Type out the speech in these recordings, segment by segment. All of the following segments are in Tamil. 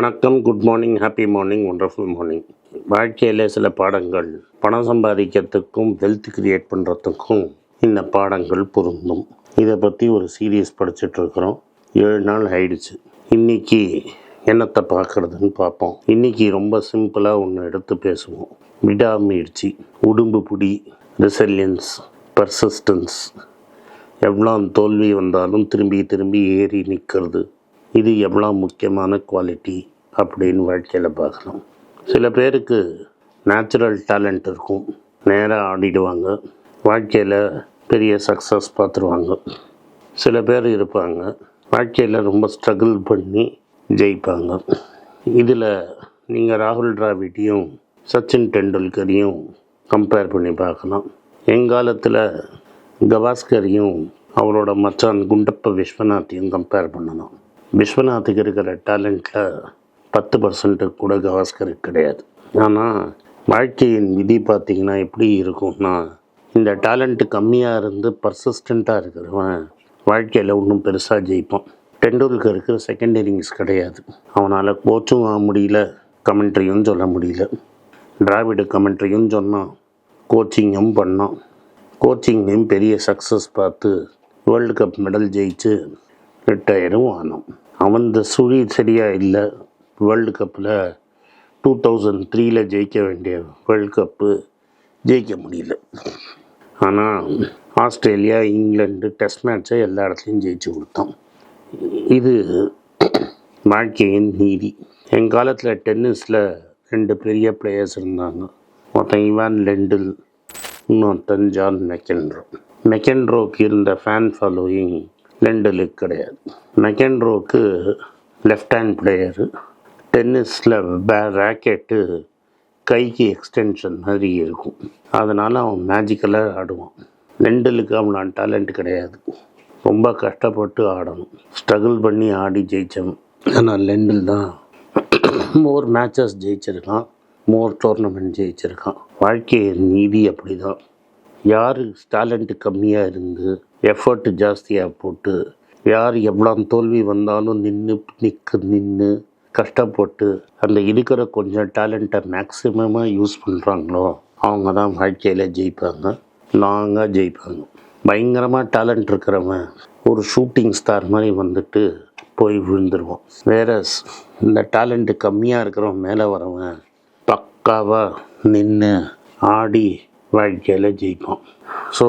வணக்கம் good morning happy morning wonderful morning வாழ்க்கையில் சில பாடங்கள் பணம் சம்பாதிக்கிறதுக்கும் வெல்த் கிரியேட் பண்ணுறதுக்கும் இந்த பாடங்கள் பொருந்தும். இதை பற்றி ஒரு சீரியஸ் படிச்சுட்ருக்குறோம் ஏழு நாள் ஆயிடுச்சு. இன்னைக்கு என்னத்தை பார்க்குறதுன்னு பார்ப்போம். இன்னைக்கு ரொம்ப சிம்பிளாக ஒன்று எடுத்து பேசுவோம். விடாமுயற்சி உடும்பு புடி ரெசிலியன்ஸ் பர்சிஸ்டன்ஸ் எவ்வளோ தோல்வி வந்தாலும் திரும்பி திரும்பி ஏறி நிற்கிறது இது எவ்வளோ முக்கியமான குவாலிட்டி அப்படின்னு வாழ்க்கையில் பார்க்கலாம். சில பேருக்கு நேச்சுரல் டேலண்ட் இருக்கும். நேராக ஆடிடுவாங்க. வாழ்க்கையில் பெரிய சக்ஸஸ் பார்த்துருவாங்க. சில பேர் இருப்பாங்க. வாழ்க்கையில் ரொம்ப ஸ்ட்ரகிள் பண்ணி ஜெயிப்பாங்க. இதில் நீங்கள் ராகுல் டிராவிட்டையும் சச்சின் டெண்டுல்கரையும் கம்பேர் பண்ணி பார்க்கலாம். எங்காலத்தில் கவாஸ்கரையும் அவரோட மச்சான் குண்டப்ப விஸ்வநாத்தையும் கம்பேர் பண்ணணும் விஸ்வநாத்துக்கு இருக்கிற டேலண்ட்டில் பத்து பர்சன்ட்டு கூட கவாஸ்கர் கிடையாது. ஆனால் வாழ்க்கையின் விதி பார்த்திங்கன்னா எப்படி இருக்கும்னா இந்த டேலண்ட்டு கம்மியாக இருந்து பர்சிஸ்டண்ட்டாக இருக்கிறவன் வாழ்க்கையில் ஒன்றும் பெருசாக ஜெயிப்பான். டெண்டுல்கருக்கு செகண்ட் இன்னிங்ஸ் கிடையாது. அவனால் கோச்சும் ஆக முடியல கமெண்ட்ரியும் சொல்ல முடியல. டிராவிடு கமெண்ட்ரியும் சொன்னான் கோச்சிங்கும் பண்ணான். கோச்சிங்லேயும் பெரிய சக்ஸஸ் பார்த்து வேர்ல்டு கப் மெடல் ஜெயிச்சு ரிட்டையரும் ஆனோம் அவன் இந்த சுழி சரியாக இல்லை வேர்ல்டு கப்பில் டூ தௌசண்ட் த்ரீயில் ஜெயிக்க வேண்டிய வேர்ல்டு கப்பு ஜெயிக்க முடியல. ஆனால் ஆஸ்திரேலியா இங்கிலாண்டு டெஸ்ட் மேட்ச்சை எல்லா இடத்துலையும் ஜெயிச்சு கொடுத்தோம். இது வாழ்க்கையின் நீதி. என் காலத்தில் டென்னிஸில் ரெண்டு பெரிய பிளேயர்ஸ் இருந்தாங்க. ஒருத்தன் இவான் லெண்டில் இன்னொருத்தன் ஜான் மெக்கென்ட்ரோ மெக்கென்ட்ரோக்கு இருந்த ஃபேன் ஃபாலோயிங் லெண்டலுக்கு கிடையாது. மெக்கென்ட்ரோக்கு லெஃப்ட் ஹேண்ட் பிளேயரு டென்னிஸில் பே ரேக்கெட்டு கைக்கு எக்ஸ்டென்ஷன் மாதிரி இருக்கும். அதனால் அவன் மேஜிக்கலாக ஆடுவான். லெண்டலுக்கு அவனான் டேலண்ட் கிடையாது. ரொம்ப கஷ்டப்பட்டு ஆடணும். ஸ்ட்ரகிள் பண்ணி ஆடி ஜெயித்தவன் ஆனால் லெண்டில் தான் மோர் மேட்சஸ் ஜெயிச்சிருக்கான். மோர் டோர்னமெண்ட் ஜெயிச்சிருக்கான். வாழ்க்கை நீதி அப்படி தான் யார் டேலண்ட்டு கம்மியாக இருந்து எஃபர்ட் ஜாஸ்தியாக போட்டு யார் எவ்வளோ தோல்வி வந்தாலும் நின்று நிற்க நின்று கஷ்டப்பட்டு அந்த இருக்கிற கொஞ்சம் டேலண்ட்டை மேக்ஸிமமாக யூஸ் பண்ணுறாங்களோ அவங்க தான் வாழ்க்கையில் ஜெயிப்பாங்க. லாங்காக ஜெயிப்பாங்க. பயங்கரமாக டேலண்ட் இருக்கிறவன் ஒரு ஷூட்டிங் ஸ்டார் மாதிரி வந்துட்டு போய் விழுந்துருவான். வேற இந்த டேலண்ட்டு கம்மியாக இருக்கிறவன் மேலே வரவன் பக்காவாக நின்று ஆடி வாழ்க்கையில் ஜெயிப்பான். ஸோ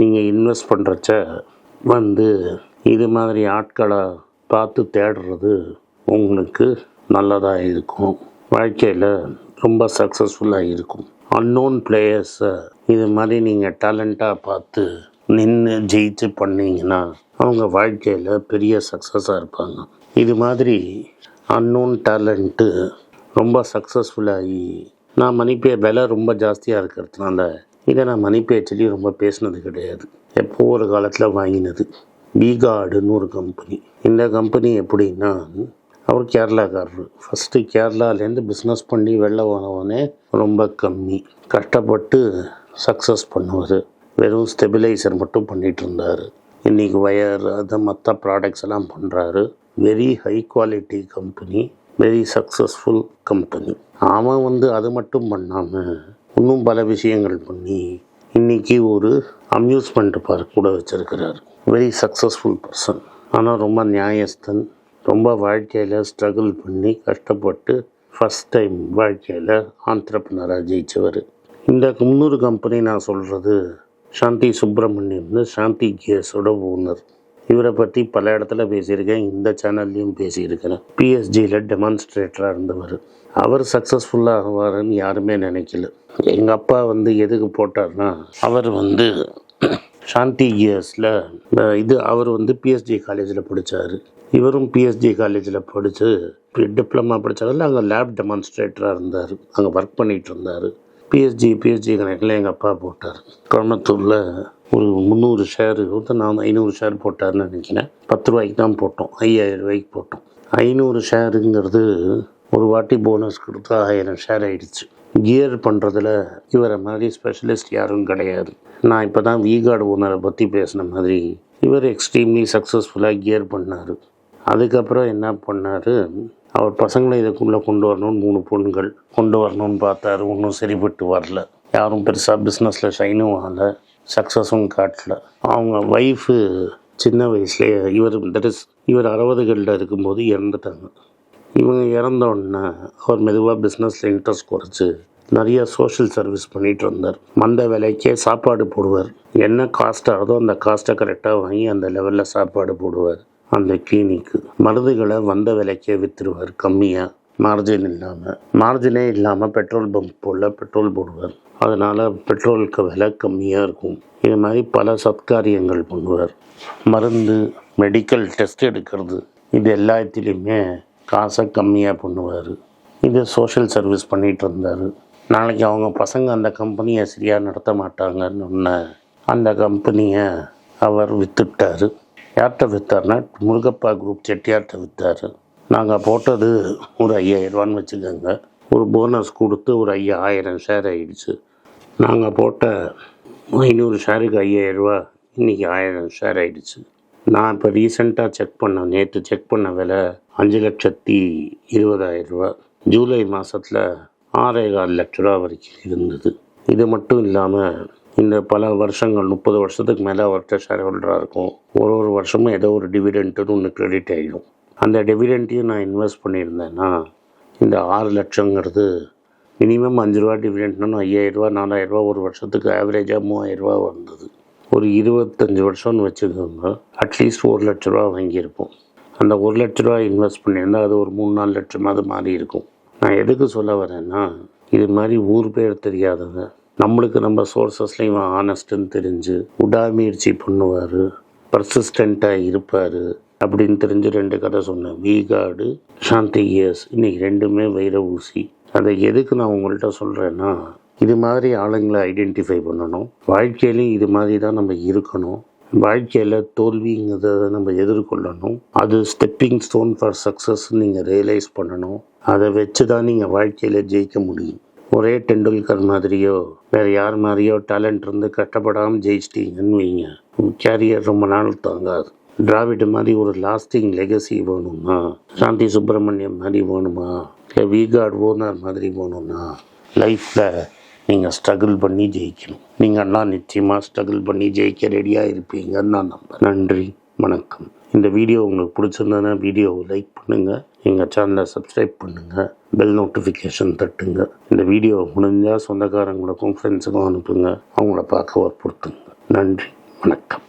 நீங்கள் இன்வெஸ்ட் பண்ணுறச்ச வந்து இது மாதிரி ஆட்களை பார்த்து தேடுறது உங்களுக்கு நல்லதாக இருக்கும் வாழ்க்கையில் ரொம்ப சக்ஸஸ்ஃபுல்லாக இருக்கும் அன்னோன் பிளேயர்ஸை இது மாதிரி நீங்கள் டேலண்ட்டாக பார்த்து நின்று ஜெயிச்சு பண்ணீங்கன்னா அவங்க வாழ்க்கையில் பெரிய சக்ஸஸாக இருப்பாங்க. இது மாதிரி அன்னோன் டேலண்ட்டு ரொம்ப சக்ஸஸ்ஃபுல்லாகி நான் மணிப்பே விலை ரொம்ப ஜாஸ்தியாக இருக்கிறதுனால இதை நான் மணிப்பே மணிப்பேச்சிலேயே ரொம்ப பேசினது கிடையாது. எப்போ ஒரு காலத்தில் வாங்கினது? பீகார்டுன்னு ஒரு கம்பெனி இந்த கம்பெனி எப்படின்னா அவர் கேரளாக்காரர். ஃபஸ்ட்டு கேரளாலேருந்து பிஸ்னஸ் பண்ணி வெளில போனவனே ரொம்ப கம்மி. கஷ்டப்பட்டு சக்ஸஸ் பண்ணுவார். வெறும் ஸ்டெபிலைசர் மட்டும் பண்ணிகிட்டு இருந்தார். இன்றைக்கி ஒயர் அது மற்ற ப்ராடக்ட்ஸ் எல்லாம் பண்ணுறாரு very high quality company very successful company அவன் வந்து அது மட்டும் பண்ணாமல் இன்னும் பல விஷயங்கள் பண்ணி இன்றைக்கி ஒரு அம்யூஸ்மெண்ட் பார்க் கூட வச்சுருக்கிறார். வெரி சக்ஸஸ்ஃபுல் பர்சன் ஆனால் ரொம்ப நியாயஸ்தன் ரொம்ப வாழ்க்கையில் ஸ்ட்ரகிள் பண்ணி கஷ்டப்பட்டு ஃபஸ்ட் டைம் வாழ்க்கையில் ஆண்டர்பனராக ஜெயிச்சவர். இந்த முன்னூறு கம்பெனி நான் சொல்கிறது சாந்தி சுப்பிரமணியம்னு சாந்தி கேஸோட ஓனர் இவரை பற்றி பல இடத்துல பேசியிருக்கேன் இந்த சேனல்லையும் பேசியிருக்கிறேன். பிஎஸ்ஜியில் டெமான்ஸ்ட்ரேட்டராக இருந்தவர். அவர் சக்ஸஸ்ஃபுல்லாக ஆவாருன்னு யாருமே நினைக்கல. எங்கள் அப்பா வந்து எதுக்கு போட்டார்னா அவர் வந்து சாந்தி கியர்ஸில் இது அவர் வந்து பிஎஸ்ஜி காலேஜில் படித்தார் இவரும் பிஎஸ்டி காலேஜில் படித்து டிப்ளமா படித்தாரில் அங்கே லேப் டெமான்ஸ்ட்ரேட்டராக இருந்தார். அங்கே ஒர்க் பண்ணிகிட்டு இருந்தார். பிஎஸ்டி பிஎஸ்ஜி கணக்கில் எங்கள் அப்பா போட்டார். கோயம்புத்தூரில் ஒரு முந்நூறு ஷேர் வந்து நான் ஐநூறு ஷேர் போட்டார்னு நினைக்கிறேன். பத்து ரூபாய்க்கு தான் போட்டோம். ஐயாயிரம் ரூபாய்க்கு போட்டோம். ஐநூறு ஷேருங்கிறது ஒரு வாட்டி போனஸ் கொடுத்து ஆயிரம் ஷேர் ஆகிடுச்சு கியர் பண்ணுறதுல இவரை மாதிரி ஸ்பெஷலிஸ்ட் யாரும் கிடையாது. நான் இப்போ தான் வீகார்டு ஓனரை பற்றி பேசின மாதிரி இவர் எக்ஸ்ட்ரீம்லி சக்ஸஸ்ஃபுல்லாக கியர் பண்ணார். அதுக்கப்புறம் என்ன பண்ணார்? அவர் பசங்களை இதுக்குள்ளே கொண்டு வரணும்னு மூணு பொண்ணுகள் கொண்டு வரணும்னு பார்த்தாரு. ஒன்றும் சரிப்பட்டு வரல. யாரும் பெருசாக பிஸ்னஸில் ஷைனும் ஆகலை. சக்ஸஸும் காட்டல. அவங்க ஒய்ஃபு சின்ன வயசுலேயே இவர் தட் இஸ் இவர் அறுபதுகளில் இருக்கும்போது இறந்துட்டாங்க. இவங்க இறந்தோடனே அவர் மெதுவாக பிஸ்னஸில் இன்ட்ரெஸ்ட் குறைச்சி நிறைய சோஷியல் சர்வீஸ் பண்ணிகிட்டு இருந்தார். மந்த விலைக்கே சாப்பாடு போடுவார். என்ன காஸ்ட் ஆகுதோ அந்த காஸ்ட்டை கரெக்டாக வாங்கி அந்த லெவலில் சாப்பாடு போடுவார். அந்த கிளினிக்கு மருந்துகளை வந்த விலைக்கே விற்றுருவார் கம்மியாக மார்ஜின் இல்லாமல் மார்ஜினே இல்லாமல் பெட்ரோல் பம்ப் போல் பெட்ரோல் போடுவார். அதனால் பெட்ரோலுக்கு விலை கம்மியாக இருக்கும். இது மாதிரி பல சத்காரியங்கள் பண்ணுவார். மருந்து மெடிக்கல் டெஸ்ட் எடுக்கிறது இது எல்லாத்துலேயுமே காசை கம்மியாக பண்ணுவார். இது சோஷியல் சர்வீஸ் பண்ணிகிட்டு இருந்தார். நாளைக்கு அவங்க பசங்க அந்த கம்பெனியை சரியாக நடத்த மாட்டாங்கன்னு ஒன்று அந்த கம்பெனியை அவர் விற்றுட்டார் யார்கிட்ட விற்றார்னா முருகப்பா குரூப் செட்டியார்கிட்ட விற்றார் நாங்கள் போட்டது ஒரு ஐயாயிரரூவான்னு வச்சுக்கோங்க. ஒரு போனஸ் கொடுத்து ஒரு ஐயா ஆயிரம் ஷேர் ஆகிடுச்சு நாங்கள் போட்ட ஐநூறு ஷேருக்கு ஐயாயிரரூவா இன்றைக்கி ஆயிரம் ஷேர் ஆகிடுச்சு நான் இப்போ ரீசெண்டாக செக் பண்ண நேற்று செக் பண்ண விலை அஞ்சு லட்சத்தி இருபதாயிரரூவா ஜூலை மாதத்தில் ஆறே கால் லட்ச ரூபா வரைக்கும் இருந்தது. இது மட்டும் இல்லாமல் இந்த பல வருஷங்கள் முப்பது வருஷத்துக்கு மேலே அவர்கிட்ட ஷேர் ஹோல்டராக இருக்கும். ஒரு ஒரு வருஷமும் ஏதோ ஒரு டிவிடெண்ட்டுன்னு ஒன்று கிரெடிட் ஆகிடும் அந்த டிவிடெண்ட்டையும் நான் இன்வெஸ்ட் பண்ணியிருந்தேன்னா இந்த ஆறு லட்சங்கிறது மினிமம் அஞ்சு ரூபா டிவிடெண்ட்னு ஐயாயிரரூவா நாலாயிரரூவா ஒரு வருஷத்துக்கு ஆவரேஜாக மூவாயிரரூவா வந்தது. ஒரு இருபத்தஞ்சி வருஷம்னு வச்சுக்கோங்க அட்லீஸ்ட் ஒரு லட்ச ரூபா வாங்கியிருப்போம். அந்த ஒரு லட்ச ரூபா இன்வெஸ்ட் பண்ணியிருந்தால் அது ஒரு மூணு நாலு லட்சமாவது மாறி இருக்கும் நான் எதுக்கு சொல்ல வரேன்னா இது மாதிரி ஊர் பேர் தெரியாதவங்க நம்மளுக்கு நம்ம சோர்சஸ்லையும் இவன் ஆனஸ்ட்டுன்னு தெரிஞ்சு உடாமுயற்சி பண்ணுவார் பர்சிஸ்டண்ட்டாக இருப்பார் அப்படின்னு தெரிஞ்சு ரெண்டு கதை சொன்னேன். வீகாடு சாந்தி இயர்ஸ் இன்றைக்கி ரெண்டுமே வைர ஊசி. அதை எதுக்கு நான் உங்கள்கிட்ட சொல்கிறேன்னா இது மாதிரி ஆளுங்களை ஐடென்டிஃபை பண்ணணும். வாழ்க்கையிலையும் இது மாதிரி தான் நம்ம இருக்கணும். வாழ்க்கையில் தோல்விங்கிறத நம்ம எதிர்கொள்ளணும். அது ஸ்டெப்பிங் ஸ்டோன் ஃபார் சக்ஸஸ் நீங்கள் ரியலைஸ் பண்ணணும். அதை வச்சு தான் நீங்கள் வாழ்க்கையில் ஜெயிக்க முடியும். ஒரே டெண்டுல்கர் மாதிரியோ வேறு யார் மாதிரியோ டேலண்ட் இருந்து கஷ்டப்படாமல் ஜெயிச்சிட்டீங்கன்னு வைங்க. கேரியர் ரொம்ப நாள் தாங்காது. டிராவிட் மாதிரி ஒரு லாஸ்டிங் லெகசி வேணுமா? சாந்தி சுப்பிரமணியம் மாதிரி வேணுமா? இல்லை வீகார்ட் ஓனர் மாதிரி வேணும்னா லைஃப்பில் நீங்கள் ஸ்ட்ரகிள் பண்ணி ஜெயிக்கணும். நீங்கள்லாம் நிச்சயமாக ஸ்ட்ரகிள் பண்ணி ஜெயிக்க ரெடியாக இருப்பீங்கன்னு நான் நம்புகிறேன் நன்றி வணக்கம். இந்த வீடியோ உங்களுக்கு பிடிச்சிருந்ததுன்னா வீடியோவை லைக் பண்ணுங்கள் எங்கள் சேனலை சப்ஸ்கிரைப் பண்ணுங்கள் பெல் நோட்டிஃபிகேஷன் தட்டுங்க. இந்த வீடியோ முடிஞ்சால் சொந்தக்காரங்களுக்கும் ஃப்ரெண்ட்ஸுக்கும் அனுப்புங்க. அவங்கள பார்க்க வற்புறுத்துங்க. நன்றி. வணக்கம்.